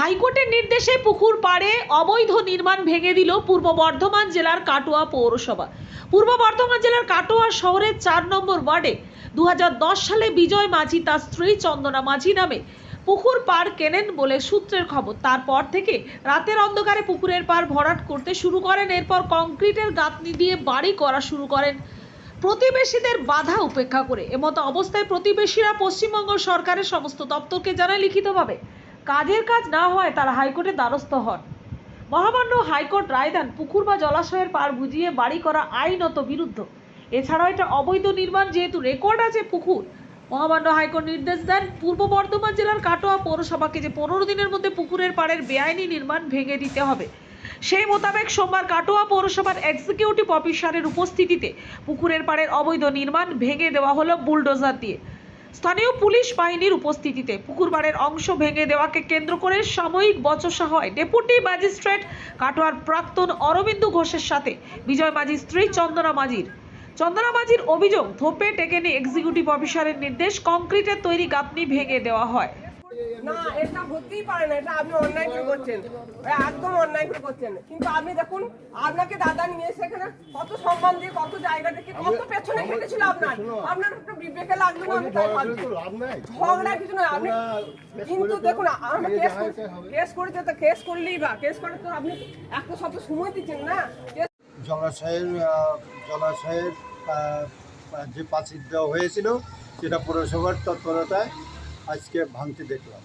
হাইকোর্টের নির্দেশে পুকুর পাড়ে অবৈধ নির্মাণ ভেঙে দিল পূর্ব বর্ধমান জেলার কাটোয়া পৌরসভা। পূর্ব বর্ধমান জেলার কাটোয়া শহরের চার নম্বর ওয়ার্ডে দু হাজার দশ সালে বিজয় মাঝি তার স্ত্রী চন্দনা মাঝি নামে পুকুর পাড় কেনেন বলে সূত্রের খবর। তারপর থেকে রাতের অন্ধকারে পুকুরের পাড় ভরাট করতে শুরু করেন, এরপর কংক্রিটের গাঁথনি দিয়ে বাড়ি করা শুরু করেন। প্রতিবেশীদের বাধা উপেক্ষা করে। এমতো অবস্থায় প্রতিবেশীরা পশ্চিমবঙ্গ সরকারের সমস্ত দপ্তরকে জানায় লিখিতভাবে। কাজের কাজ না হয় তারা হাইকোর্টে দ্বারস্থ হন। মহামান্য হাইকোর্ট রায় দেন পুকুর বা জলাশয়ের পার বুঝিয়ে বাড়ি করা আইনত বিরুদ্ধ। এছাড়াও এটা অবৈধ নির্মাণ যেহেতু রেকর্ড আছে পুকুর, মহামান্য হাইকোর্ট নির্দেশ দেন পূর্ব বর্ধমান জেলার কাটোয়া পৌরসভাকে যে পনেরো দিনের মধ্যে পুকুরের পাড়ের বেআইনি নির্মাণ ভেঙে দিতে হবে। সেই মোতাবেক সোমবার কাটোয়া পৌরসভার এক্সিকিউটিভ অফিসারের উপস্থিতিতে পুকুরের পাড়ের অবৈধ নির্মাণ ভেঙে দেওয়া হলো বুলডোজার দিয়ে। স্থানীয় পুলিশ বাহিনীর উপস্থিতিতে পুকুরবাড়ের অংশ ভেঙে দেওয়াকে কেন্দ্র করে সাময়িক বচসা হয়। ডেপুটি ম্যাজিস্ট্রেট কাটোয়ার প্রাক্তন অরবিন্দু ঘোষের সাথে বিজয় মাঝির স্ত্রী চন্দনা মাঝির। চন্দনা মাঝির অভিযোগ, ধোপে টেকেনি এক্সিকিউটিভ অফিসারের নির্দেশ, কংক্রিটের তৈরি গাঁথনি ভেঙে দেওয়া হয়। না এটা হতেই পারে না এটা আপনি অন্যায় করে করছেন। একদম অন্যায় করে করছেন। কিন্তু আপনি দেখুন আপনাকে দাদা নিয়ে এসে এখানে কত সম্মান দিয়ে কত জায়গা থেকে কত পেছনে খেটেছিল আপনার। আপনার একটু বিবেকে লাগবে না আমি তাই ভাবছি। ঝগড়া কিছু নয় আপনি কিন্তু দেখুন আমরা কেস কেস করেছে তো কেস করলেই বা কেস করে তো আপনি একটা সময় দিচ্ছেন না। জলাশয়ের জলাশয়ের যে পাঁচিল দেওয়া হয়েছিল সেটা পৌরসভার তৎপরতায় আজকে ভাঙতে দেখলাম।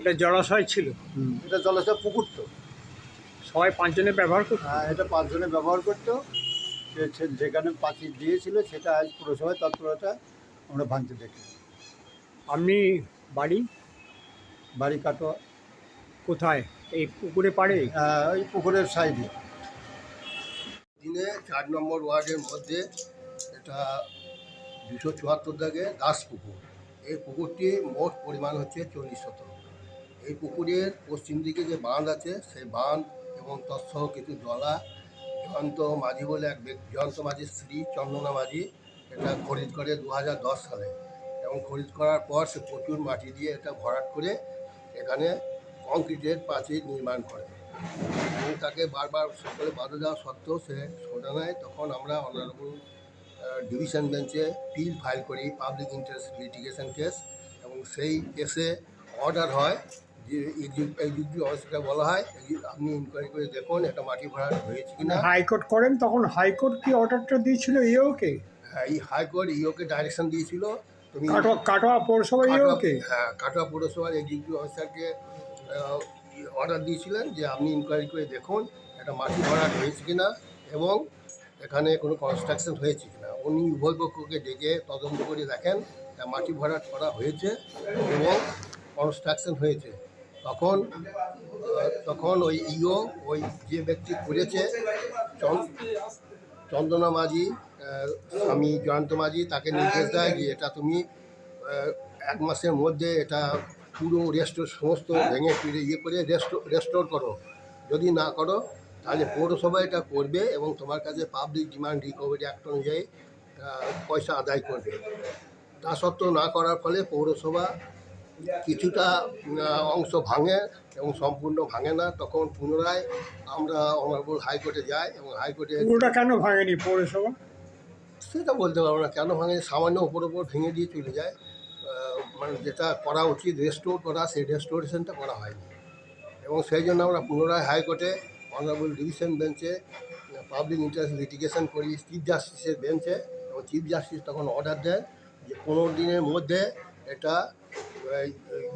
এটা জলাশয় ছিল। এটা জলাশয় পুকুর তো। সবাই পাঁচজনে ব্যবহার করতো। হ্যাঁ এটা পাঁচজনে ব্যবহার করতো। যেখানে পাঁচিল দিয়েছিল সেটা আজ পৌরসভার তৎপরতা আমরা ভাঙতে দেখি। আপনি বাড়ি? বাড়ি কাটোয়া। কোথায়? এই পুকুরে পাড়ে? ওই পুকুরের সাইডে। দিনে চার নম্বর ওয়ার্ডের মধ্যে এটা দুশো চুয়াত্তর দাগে দাস পুকুর। এই পুকুরটি মোট পরিমাণ হচ্ছে চল্লিশ শতক এই পুকুরের পশ্চিম দিকে যে বাঁধ আছে, সেই বাঁধ এবং তৎসহ কিছু জলা, জয়ন্ত মাঝি বলে এক ব্যক্তি জয়ন্ত মাঝির স্ত্রী চন্দনা মাঝি এটা খরিদ করে দু হাজার দশ সালে এবং খরিদ করার পর সে প্রচুর মাটি দিয়ে এটা ভরাট করে এখানে কংক্রিটের প্রাচীর নির্মাণ করে। এবং তাকে বারবার সকলে বাধা দেওয়া সত্ত্বেও সে শোনা নেয় তখন আমরা অনারেবল ডিভিশন বেঞ্চে পিল ফাইল করি পাবলিক ইন্টারেস্ট লিটিগেশন কেস এবং সেই কেসে অর্ডার হয় যে অফিসারকে বলা হয় এই- আপনি ইনকোয়ারি করে দেখুন একটা মাটি হয়েছে কিনা। হাইকোর্ট করেন তখন হাইকোর্ট কি অর্ডারটা দিয়েছিল ইওকে হ্যাঁ, এই হাইকোর্ট ইওকে ডাইরেকশন দিয়েছিল। তুমি কাটোয়া পৌরসভা ইওকে কাটোয়া- হ্যাঁ কাটোয়া পৌরসভার অফিসারকে অর্ডার দিয়েছিলেন যে আপনি ইনকোয়ারি করে দেখুন একটা মাটি ভরাট হয়েছে কিনা এবং এখানে কোনো কনস্ট্রাকশন হয়েছে কিনা। উনি উভয় পক্ষকে ডেকে তদন্ত করে দেখেন মাটি ভরাট করা হয়েছে এবং কনস্ট্রাকশন হয়েছে। তখন তখন ওই ইও ওই যে ব্যক্তি করেছে চন- চন্দনা মাঝি স্বামী জয়ন্ত মাঝি, তাকে নির্দেশ দেয় যে এটা তুমি এক মাসের মধ্যে এটা পুরো রেস্টোর সমস্ত ভেঙে ফিরে ইয়ে করে রেস্টো রেস্টোর করো। যদি না করো, তাহলে পৌরসভা এটা করবে এবং তোমার কাছে পাবলিক ডিমান্ড রিকভারি অ্যাক্ট অনুযায়ী পয়সা আদায় করবে। তা সত্ত্বেও না করার ফলে পৌরসভা কিছুটা অংশ ভাঙে এবং সম্পূর্ণ ভাঙে না। তখন পুনরায় আমরা অনারেবল হাইকোর্টে যাই এবং হাইকোর্টে পুরোটা কেন ভাঙেনি পৌরসভা? সেটা বলতে পারব না। কেন ভাঙে সামান্য ওপর ওপর ভেঙে দিয়ে চলে যায়। মানে যেটা করা উচিত রেস্টোর করা সেই রেস্টোরেশনটা করা হয়নি। এবং সেই জন্য আমরা পুনরায় হাইকোর্টে অনারেবল ডিভিশন বেঞ্চে পাবলিক ইন্টারেস্ট লিটিগেশন করি চিফ জাস্টিসের বেঞ্চে। এবং চিফ জাস্টিস তখন অর্ডার দেন যে পনেরো দিনের মধ্যে এটা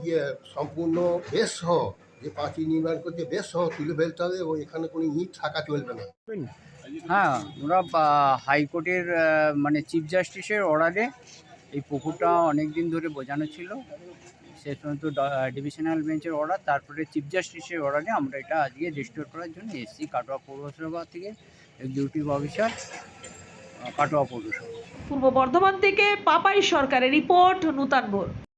ইয়ে সম্পূর্ণ বেশ সহ যে পাঁচিল নির্মাণ করছে বেশ সহ তুলে ফেলতে হবে এবং এখানে কোনো ইট থাকা চলবে না। হ্যাঁ ওরা হাইকোর্টের মানে চিফ জাস্টিসের অর্ডারে এই পুকুরটা অনেক দিন ধরে বোঝানো ছিল। শেষ পর্যন্ত ডিভিশনাল বেঞ্চের অর্ডার তারপরে চিফ জাস্টিসের অর্ডারে আমরা এটা আজকে রেস্টোর করার জন্য এসছি কাটোয়া পৌরসভা থেকে এক্সিকিউটিভ অফিসার কাটোয়া পৌরসভা। পূর্ব বর্ধমান থেকে পাপাই সরকারের রিপোর্ট নূতন